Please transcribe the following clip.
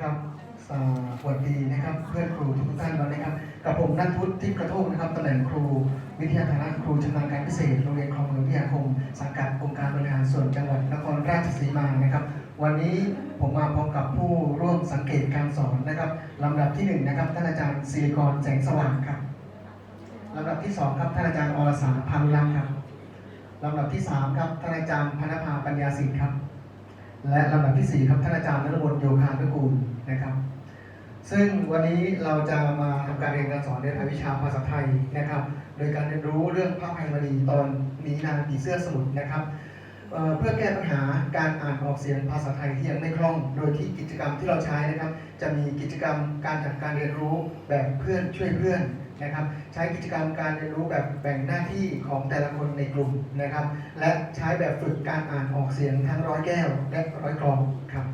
ครับสวัสดีนะครับเพื่อนครูทุกท่านก่อนนะครับกับผมนัทพุทธทิพย์กระโทกนะครับตำแหน่งครูวิทยาฐานะครูชำนาญการพิเศษโรงเรียนคลองเมืองวิทยาคม สังกัดองค์การบริหารส่วนจังหวัดนครราชสีมานะครับ วันนี้ผมมาพร้อมกับผู้ร่วมสังเกตการสอนนะครับลำดับที่หนึ่งนะครับท่านอาจารย์ศิริกรแสงสว่างครับลำดับที่สองครับท่านอาจารย์อรสาพานุรักษ์ครับลำดับที่สามครับท่านอาจารย์พนภาปัญญาสิทธิ์ครับ และลำดับที่ 4 ครับท่านอาจารย์นรมนโยคานุกูลนะครับ ซึ่งวันนี้เราจะมาทำการเรียนการสอนในรายวิชาภาษาไทยนะครับ โดยการเรียนรู้เรื่องพระภัยมณีตอนนี้นางผีเสื้อสมุทรนะครับเเพื่อแก้ปัญหาการอ่านออกเสียงภาษาไทยที่ยังไม่คล่อง โดยที่กิจกรรมที่เราใช้นะครับ จะมีกิจกรรมการจัดการเรียนรู้แบบเพื่อนช่วยเพื่อน นะครับ ใช้กิจกรรมการเรียนรู้แบบแบ่งหน้าที่ของแต่ละคนในกลุ่มนะครับ และใช้แบบฝึกการอ่านออกเสียงทั้งร้อยแก้วและร้อยกรองครับ